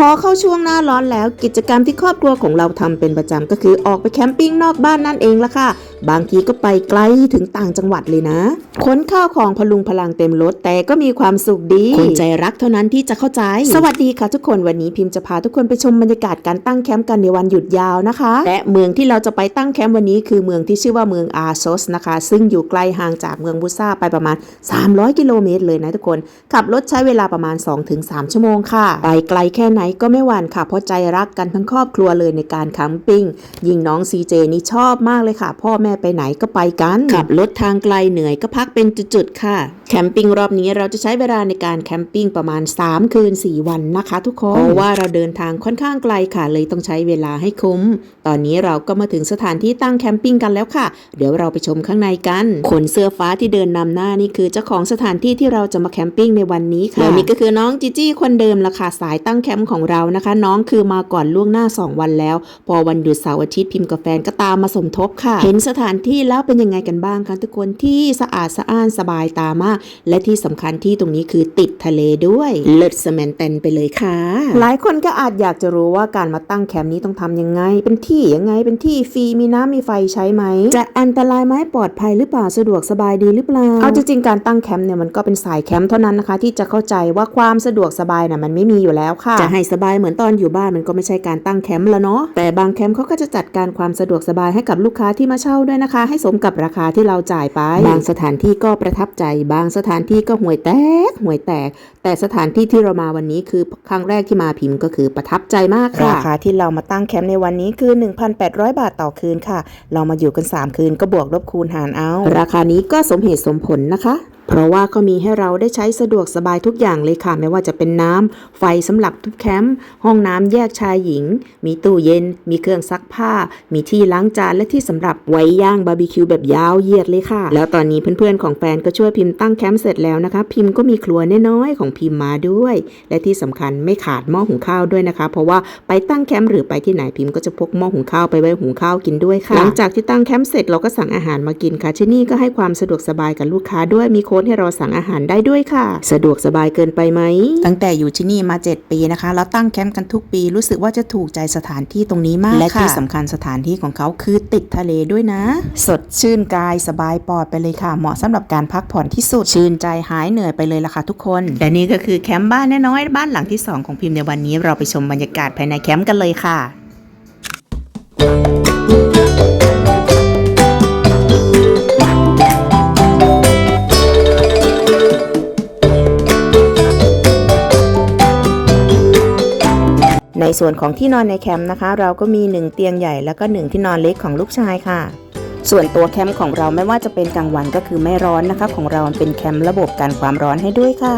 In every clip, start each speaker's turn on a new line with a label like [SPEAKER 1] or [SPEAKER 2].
[SPEAKER 1] พอเข้าช่วงหน้าร้อนแล้วกิจกรรมที่ครอบครัวของเราทำเป็นประจำก็คือออกไปแคมปิ้งนอกบ้านนั่นเองละค่ะบางทีก็ไปไกลถึงต่างจังหวัดเลยนะขนข้าวของพลุงพลังเต็มรถแต่ก็มีความสุขดีคนใจรักเท่านั้นที่จะเข้าใจ สวัสดีค่ะทุกคนวันนี้พิมพ์จะพาทุกคนไปชมบรรยากาศการตั้งแคมป์กันในวันหยุดยาวนะคะ และเมืองที่เราจะไปตั้งแคมป์วันนี้คือเมืองที่ชื่อว่าเมืองอาโซสนะคะ ซึ่งอยู่ไกลห่างจากเมืองบุซ่าไปประมาณ 300 กิโลเมตรเลยนะทุกคน ขับรถใช้เวลาประมาณ 2-3 ชั่วโมงค่ะ ไปไกลแค่ไหนก็ไม่หวั่นค่ะเพราะใจรักกันทั้งครอบครัวเลยในการแคมปิ้ง ยิ่งน้องซีเจนี่ชอบมากเลยค่ะ พ่อแม่ไปไหนก็ไปกัน ขับรถทางไกลเหนื่อยก็พักเป็นจุดๆค่ะ แคมปิ้งรอบนี้เราจะใช้เวลาในการแคมปิ้งประมาณ 3 คืน 4 วันนะคะทุกคน เพราะว่าเราเดินทางค่อนข้างไกลค่ะ เลยต้องใช้เวลาให้คุ้ม ตอนนี้เราก็มาถึงสถานที่ตั้งแคมปิ้งกันแล้วค่ะ เดี๋ยวเราไปชมข้างในกัน คนเสื้อฟ้าที่เดินนำหน้านี่คือเจ้าของสถานที่ที่เราจะมาแคมปิ้งในวันนี้ค่ะและนี่ก็คือน้องจีจี้คนเดิมละค่ะสายตั้งแคมป์ของเรานะคะ น้องคือมาก่อนล่วงหน้า 2 วันแล้ว พอวันหยุดเสาร์อาทิตย์พิมพ์กับแฟนก็ตามมาสมทบค่ะ เห็นสถานที่แล้วเป็นยังไงกันบ้างคะทุกคนที่สะอาดสะอ้านสบายตามาก และที่สำคัญที่ตรงนี้คือติดทะเลด้วยเลิศสแมนเตนไปเลยค่ะ หลายคนก็อาจอยากจะรู้ว่าการมาตั้งแคมป์นี้ต้องทำยังไง เป็นที่ยังไงเป็นที่ฟรีมีน้ำมีไฟใช้ไหมจะอันตรายไหมปลอดภัยหรือเปล่าสะดวกสบายดีหรือเปล่าเอาจริงๆการตั้งแคมป์เนี่ยมันก็เป็นสายแคมป์เท่านั้นนะคะ ที่จะเข้าใจว่าความสะดวกสบายน่ะมันไม่มีอยู่แล้วค่ะ จะให้สบายเหมือนตอนอยู่บ้านมันก็ไม่ใช่การตั้งแคมป์แล้วเนาะแต่บางแคมป์เขาก็จะจัดการความสะดวกสบายให้กับลูกค้าที่มาเช่าด้วยนะคะ ให้สมกับราคาที่เราจ่ายไป บางสถานที่ก็ประทับใจ บางสถานที่ก็ห่วยแตกห่วยแตก แต่สถานที่ที่เรามาวันนี้คือครั้งแรกที่มาพิมพ์ก็คือประทับใจมากค่ะ ราคาที่เรามาตั้งแคมป์ในวันนี้คือ 1,800 บาทต่อคืนค่ะ เรามาอยู่กัน 3 คืนก็บวกลบคูณหารเอา ราคานี้ก็สมเหตุสมผลนะคะ เพราะว่าก็มีให้เราได้ใช้สะดวกสบายทุกอย่างเลยค่ะ ไม่ว่าจะเป็นน้ำ ไฟสำหรับทุกแคมป์ ห้องน้ำแยกชายหญิง มีตู้เย็น มีเครื่องซักผ้า มีที่ล้างจานและที่สำหรับไว้ย่างบาร์บีคิวแบบยาวเหยียดเลยค่ะ แล้วตอนนี้เพื่อนๆของแฟนก็ช่วยพิมพ์ตั้งแคมป์เสร็จแล้วนะคะ พิมพ์ก็มีครัวน้อยๆของพิมพ์มาด้วย และที่สำคัญไม่ขาดหม้อหุงข้าวด้วยนะคะ เพราะว่าไปตั้งแคมป์หรือไปที่ไหนพิมพ์ก็จะพกหม้อหุงข้าวไปไว้หุงข้าวกินด้วยค่ะ หลังจากที่ตั้งแคมป์เสร็จเราก็สั่งอาหารมากินค่ะที่นี่ก็ให้ความสะดวกสบายกับลูกค้าด้วยมีโค้ดให้เราสั่งอาหารได้ด้วยค่ะ สะดวกสบายเกินไปไหม ตั้งแต่อยู่ที่นี่มา 7 ปีนะคะเราตั้งแคมป์กันทุกปี รู้สึกว่าจะถูกใจสถานที่ตรงนี้มากและที่สำคัญสถานที่ของเขาคือติดทะเลด้วยนะ สดชื่นกายสบายปอดไปเลยค่ะ เหมาะสำหรับการพักผ่อนที่สุดชื่นใจหายเหนื่อยไปเลยล่ะค่ะทุกคนและนี่ก็คือแคมป์บ้านน้อยบ้านหลังที่ 2 ของพิมพ์ในวันนี้ เราไปชมบรรยากาศภายในแคมป์กันเลยค่ะใน ส่วนของที่นอนในแคมป์นะคะ เราก็มี 1 เตียงใหญ่แล้วก็ 1 ที่นอนเล็กของลูกชายค่ะ ส่วนตัวแคมป์ของเราไม่ว่าจะเป็นกลางวันก็คือไม่ร้อนนะคะ ของเราเป็นแคมป์ระบบกันความร้อนให้ด้วยค่ะ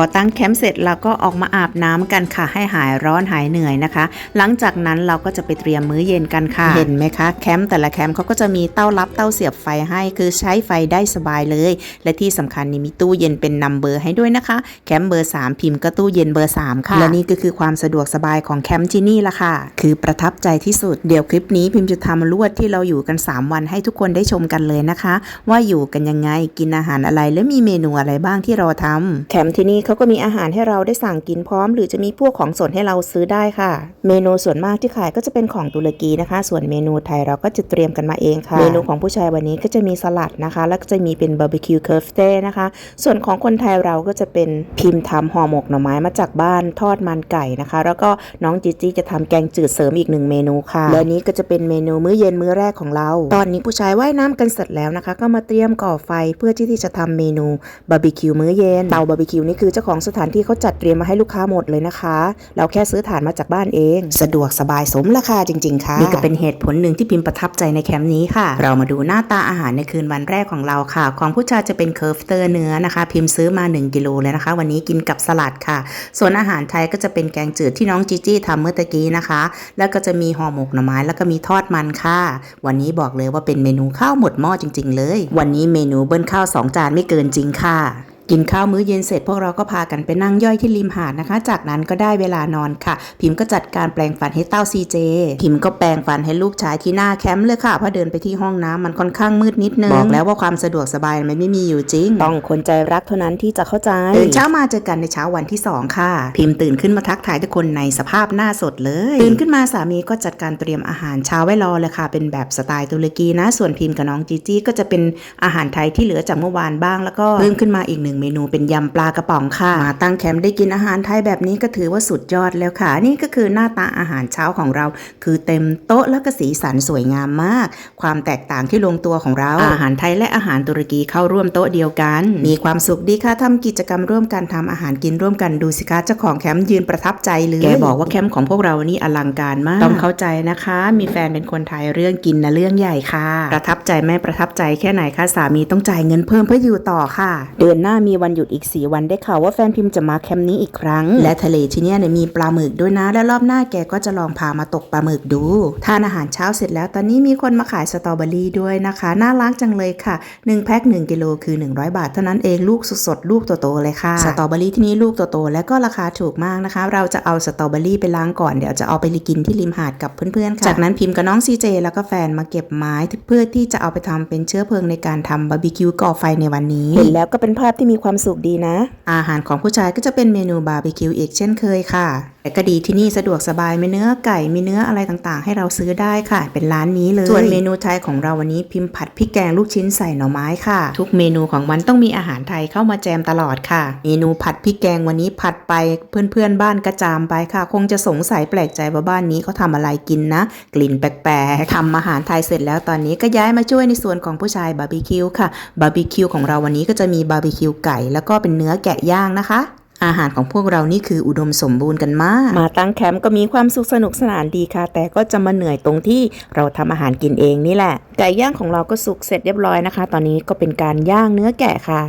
[SPEAKER 1] อตั้งแคมป์เสร็จเราก็ออกมาอาบน้ำกันค่ะ ให้หายร้อนหายเหนื่อยนะคะ หลังจากนั้นเราก็จะไปเตรียมมื้อเย็นกันค่ะ เห็นไหมคะแคมป์แต่ละแคมป์เขาก็จะมีเต้ารับเต้าเสียบไฟให้ คือใช้ไฟได้สบายเลย และที่สำคัญนี่มีตู้เย็นเป็นนัมเบอร์ให้ด้วยนะคะแคมป์เบอร์ 3 พิมพ์ก็ตู้เย็นเบอร์ 3 ค่ะ และนี่ก็คือความสะดวกสบายของแคมป์ที่นี่ละค่ะ คือประทับใจที่สุดเดี๋ยวคลิปนี้พิมพ์จะทำลวดที่เราอยู่กัน 3 วันให้ทุกคนได้ชมกันเลยนะคะ ว่าอยู่กันยังไงกินอาหารอะไรและมีเมนูอะไรบ้างที่เราทำแคมป์ที่นี่เขาก็มีอาหารให้เราได้สั่งกินพร้อม หรือจะมีพวกของสดให้เราซื้อได้ค่ะ เมนูส่วนมากที่ขายก็จะเป็นของตุรกีนะคะ ส่วนเมนูไทยเราก็จะเตรียมกันมาเองค่ะเมนูของผู้ชายวันนี้ก็จะมีสลัดนะคะ แล้วก็จะมีเป็นบาร์บีคิวเคิร์ฟเต้นะคะ ส่วนของคนไทยเราก็จะเป็นพิมพ์ทำห่อหมกหน่อไม้มาจากบ้านทอดมันไก่นะคะ แล้วก็น้องจิจี้จะทำแกงจืดเสริมอีกหนึ่งเมนูค่ะและนี้ก็จะเป็นเมนูมื้อเย็นมื้อแรกของเรา ตอนนี้ผู้ชายว่ายน้ำกันเสร็จแล้วนะคะ ก็มาเตรียมก่อไฟเพื่อที่จะทำเมนูบาร์บีคิวมื้อเย็นเตาบาร์บีคิวนี่คือเจ้าของสถานที่เขาจัดเตรียมมาให้ลูกค้าหมดเลยนะคะ เราแค่ซื้อถ่านมาจากบ้านเอง สะดวกสบายสมราคาจริง ๆ ค่ะ นี่ก็เป็นเหตุผลหนึ่งที่พิมพ์ประทับใจในแคมป์นี้ค่ะ เรามาดูหน้าตาอาหารในคืนวันแรกของเราค่ะ ของผู้ชายจะเป็นเคิร์ฟเตอร์เนื้อนะคะ พิมพ์ซื้อมา 1กิโลเลยนะคะ วันนี้กินกับสลัดค่ะ ส่วนอาหารไทยก็จะเป็นแกงจืดที่น้องจีจี้ทำเมื่อตะกี้นะคะ แล้วก็จะมีห่อหมกหน่อไม้แล้วก็มีทอดมันค่ะ วันนี้บอกเลยว่าเป็นเมนูข้าวหมดหม้อจริง ๆ เลย วันนี้เมนูเบิ้ลข้าวสองจานไม่เกินจริงค่ะ กินข้าวมื้อเย็นเสร็จพวกเราก็พากันไปนั่งย่อยที่ริมหาดนะคะ จากนั้นก็ได้เวลานอนค่ะ พิมพ์ก็จัดการแปลงฟันให้เต้าซีเจพิมพ์ก็แปลงฟันให้ลูกชายที่หน้าแคมป์เลยค่ะเพราะเดินไปที่ห้องน้ำมันค่อนข้างมืดนิดนึงบอกแล้วว่าความสะดวกสบายมันไม่มีอยู่จริง ต้องคนใจรักเท่านั้นที่จะเข้าใจตื่นเช้ามาเจอกันในเช้าวันที่สองค่ะ พิมพ์ตื่นขึ้นมาทักทายทุกคนในสภาพหน้าสดเลยตื่นขึ้นมาสามีก็จัดการเตรียมอาหารเช้าไว้รอเลยค่ะ เป็นแบบสไตล์ตุรกีนะ ส่วนพิมพ์กับน้องจีจี้ก็จะเป็นอาหารไทยที่เหลือจากเมื่อวานบ้างแล้วก็เพิ่มขึ้นมาอีกหนึ่งเมนูเป็นยำปลากระป๋องค่ะ มาตั้งแคมป์ได้กินอาหารไทยแบบนี้ก็ถือว่าสุดยอดแล้วค่ะ นี่ก็คือหน้าตาอาหารเช้าของเรา คือเต็มโต๊ะแล้วก็สีสันสวยงามมาก ความแตกต่างที่ลงตัวของเรา อาหารไทยและอาหารตุรกีเข้าร่วมโต๊ะเดียวกัน มีความสุขดีค่ะทำกิจกรรมร่วมกันทำอาหารกินร่วมกันดูสิคะเจ้าของแคมป์ยืนประทับใจเลยแกบอกว่าแคมป์ของพวกเรานี่อลังการมากต้องเข้าใจนะคะ มีแฟนเป็นคนไทยเรื่องกินนะเรื่องใหญ่ค่ะ ประทับใจไม่ประทับใจแค่ไหนคะสามีต้องจ่ายเงินเพิ่มเพื่ออยู่ต่อค่ะ เดือนหน้ามีวันหยุดอีก 4 วันได้ข่าวว่าแฟนพิมพ์จะมาแคมป์นี้อีกครั้ง และทะเลที่เนี่ยเนี่ยมีปลาหมึกด้วยนะ และรอบหน้าแกก็จะลองพามาตกปลาหมึกดูทานอาหารเช้าเสร็จแล้ว ตอนนี้มีคนมาขายสตรอเบอรี่ด้วยนะคะ น่ารักจังเลยค่ะ1แพ็ค1กิโลคือ 100 บาท เท่านั้นเองลูกสดๆลูกโตๆเลยค่ะสตรอเบอรี่ที่นี่ลูกโตๆและก็ราคาถูกมากนะคะ เราจะเอาสตรอเบอรี่ไปล้างก่อนเดี๋ยวจะเอาไปกินที่ริมหาดกับเพื่อนๆค่ะจากนั้นพิมพ์กับน้องซีเจแล้วก็แฟนมาเก็บไม้เพื่อที่จะเอาไปทำเป็นเชื้อเพลิงในการทำบาร์บีคิวก่อไฟในวันนี้เห็นแล้วก็เป็นภาพที่มีความสุขดีนะ อาหารของผู้ชายก็จะเป็นเมนูบาร์บีคิวอีกเช่นเคยค่ะ แต่ก็ดีที่นี่สะดวกสบายมีเนื้อไก่มีเนื้ออะไรต่างๆ ให้เราซื้อได้ค่ะ เป็นร้านนี้เลยส่วนเมนูไทยของเราวันนี้พิมพ์ผัดพริกแกงลูกชิ้นใส่หน่อไม้ค่ะ ทุกเมนูของวันต้องมีอาหารไทยเข้ามาแจมตลอดค่ะ เมนูผัดพริกแกงวันนี้ผัดไปเพื่อนๆบ้านกระจามไปค่ะ คงจะสงสัยแปลกใจว่าบ้านนี้เขาทำอะไรกินนะ กลิ่นแปลกๆทำอาหารไทยเสร็จแล้วตอนนี้ก็ย้ายมาช่วยในส่วนของผู้ชายบาร์บีคิวค่ะบาร์บีคิวของเราวันนี้ก็จะมีบาร์บีคิวไก่ แล้วก็เป็นเนื้อแกะย่างนะคะ อาหารของพวกเรานี่คืออุดมสมบูรณ์กันมาก มาตั้งแคมป์ก็มีความสุขสนุกสนานดีค่ะ แต่ก็จะมาเหนื่อยตรงที่เราทำอาหารกินเองนี่แหละ ไก่ย่างของเราก็สุกเสร็จเรียบร้อยนะคะ ตอนนี้ก็เป็นการย่างเนื้อแกะค่ะ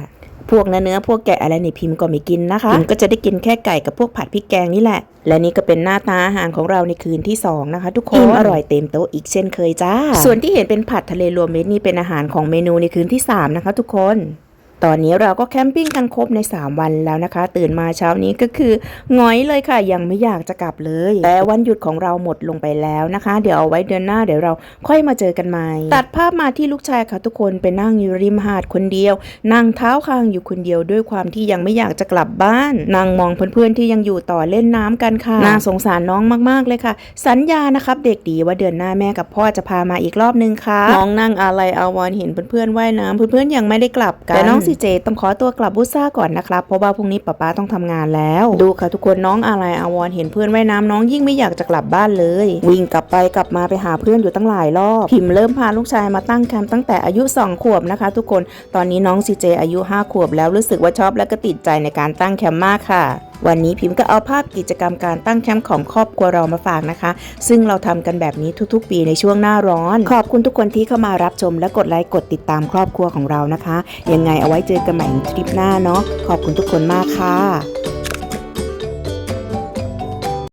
[SPEAKER 1] พวกเนื้อเนื้อพวกแกะอะไรนี่พิมพ์ก็ไม่กินนะคะพิมพ์ก็จะได้กินแค่ไก่กับพวกผัดพริกแกงนี่แหละ และนี่ก็เป็นหน้าตาอาหารของเราในคืนที่สองนะคะ ทุกคนอิ่มอร่อยเต็มโต๊ะอีกเช่นเคยจ้า ส่วนที่เห็นเป็นผัดทะเลรวมมิตรนี่เป็นอาหารของเมนูในคืนที่สามนะคะ ทุกคน ตอนนี้เราก็แคมปิ้งกันครบใน 3 วันแล้วนะคะ ตื่นมาเช้านี้ก็คือหงอยเลยค่ะยังไม่อยากจะกลับเลย แต่วันหยุดของเราหมดลงไปแล้วนะคะ เดี๋ยวเอาไว้เดือนหน้าเดี๋ยวเราค่อยมาเจอกันใหม่ ตัดภาพมาที่ลูกชายค่ะทุกคนไปนั่งอยู่ริมหาดคนเดียว นั่งเท้าคางอยู่คนเดียวด้วยความที่ยังไม่อยากจะกลับบ้านนั่งมองเพื่อนๆที่ยังอยู่ต่อเล่นน้ำกันค่ะน่าสงสารน้องมากๆเลยค่ะ สัญญานะครับเด็กดีว่าเดือนหน้าแม่กับพ่อจะพามาอีกรอบนึงค่ะน้องนั่งอะไรอาวรเห็นเพื่อนๆว่ายน้ำเพื่อนๆยังไม่ได้กลับกันแต่น้องซีเจต้องขอตัวกลับบุซ่าก่อนนะครับ เพราะว่าพรุ่งนี้ป๊าป๊าต้องทำงานแล้ว ดูค่ะทุกคนน้องอะไรอาวรเห็นเพื่อนว่ายน้ำน้องยิ่งไม่อยากจะกลับบ้านเลย วิ่งกลับไปกลับมาไปหาเพื่อนอยู่ตั้งหลายรอบพิมพ์เริ่มพาลูกชายมาตั้งแคมป์ตั้งแต่อายุ 2 ขวบนะคะ ทุกคนตอนนี้น้องซีเจอายุ 5 ขวบแล้วรู้สึกว่าชอบและก็ติดใจในการตั้งแคมป์มากค่ะวันนี้พิมพ์ก็เอาภาพกิจกรรมการตั้งแคมป์ของครอบครัวเรามาฝากนะคะ ซึ่งเราทำกันแบบนี้ทุกๆ ปีในช่วงหน้าร้อน ขอบคุณทุกคนที่เข้ามารับชมและกดไลค์กดติดตามครอบครัวของเรานะคะ ยังไงเอาไว้เจอกันใหม่ทริปหน้าเนาะขอบคุณทุกคนมากค่ะ